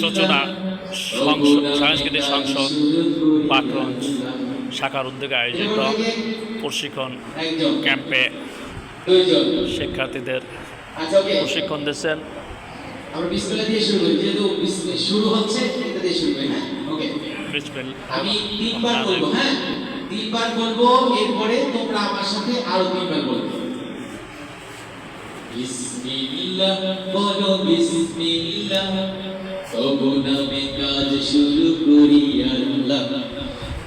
সূচনা সংসদ সাংস্কৃতিক সংসদ পাকরঞ্জ শাখার উদ্যোগে আয়োজিত প্রশিক্ষণ ক্যাম্পে শিক্ষার্থীদের প্রশিক্ষণ দিচ্ছেন। আমরা বিসমিল্লাহ দিয়ে শুরু করি যেহেতু শুরু হচ্ছে এটা দিয়ে শুরু করি হ্যাঁ? ওকে আমি তিনবার বলব হ্যাঁ? তিনবার বলব এরপরে তোমরা আমার সাথে আরও তিনবার বলবে। বিসমিল্লাহ, বলো বিসমিল্লাহ। তবু নামে কাজ শুরু করি আল্লাহ।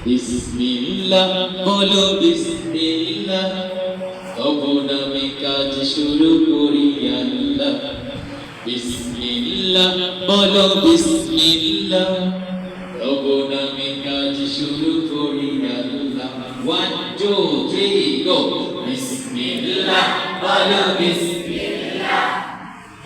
বিসমিল্লাহ, বলো বিসমিল্লাহ। তবু নামে কাজ শুরু করি আল্লাহ। বিসমিল্লাহ, বলো বিসমিল্লাহ। তবু নামে কাজ শুরু করি Allah. One two three go বিসমিল্লাহ, বলো বিসমিল্লাহ।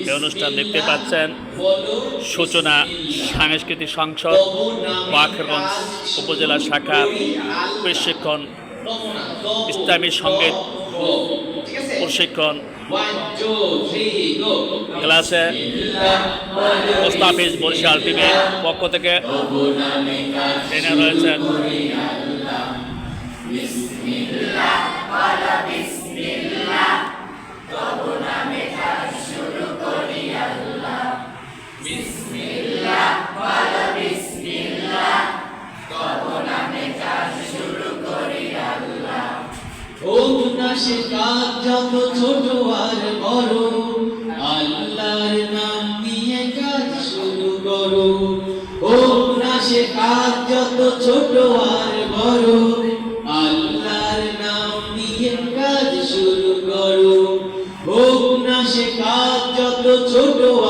এই অনুষ্ঠান দেখতে পাচ্ছেন সূচনা সাংস্কৃতিক সংসদ বাখরগঞ্জ উপজেলা শাখার প্রশিক্ষণ, ইসলামী সংগীত প্রশিক্ষণ, ক্লাসে মোস্তাফিজ বরিশাল টিমের পক্ষ থেকে ট্রেনার রয়েছেন সে কাজ যত ছোট আর বড়। নাম নিয়ে কাজ শুরু করো। সে কাজ যত ছোট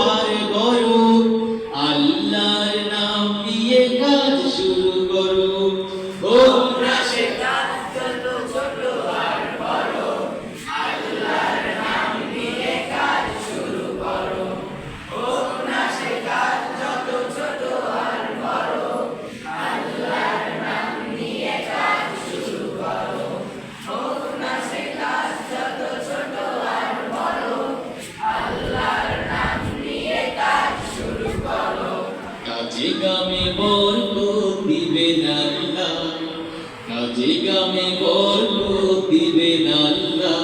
দিবেন আল্লাহ কাজে গামে বরকত দিবেন আল্লাহ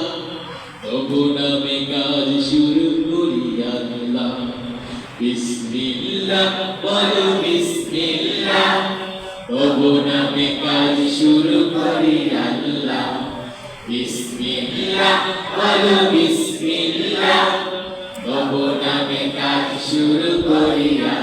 তবু নামে কাজ শুরু করি আল্লাহ বিসমিল্লাহ বলো বিসমিল্লাহ তবু নামে কাজ শুরু করি আল্লাহ বিসমিল্লাহ বলো বিসমিল্লাহ আল্লাহ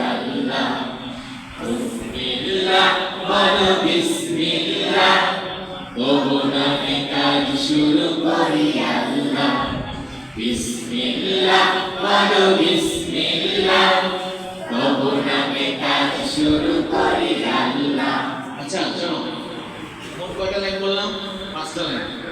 শুরু করি আল্লাহ বিসমিল্লাহ, বলো বিসমিল্লাহ তবু নামে কাজ শুরু করি আল্লাহ। আচ্ছা শোনো মোট কয়টা লাইন বললাম? পাঁচটা লাইন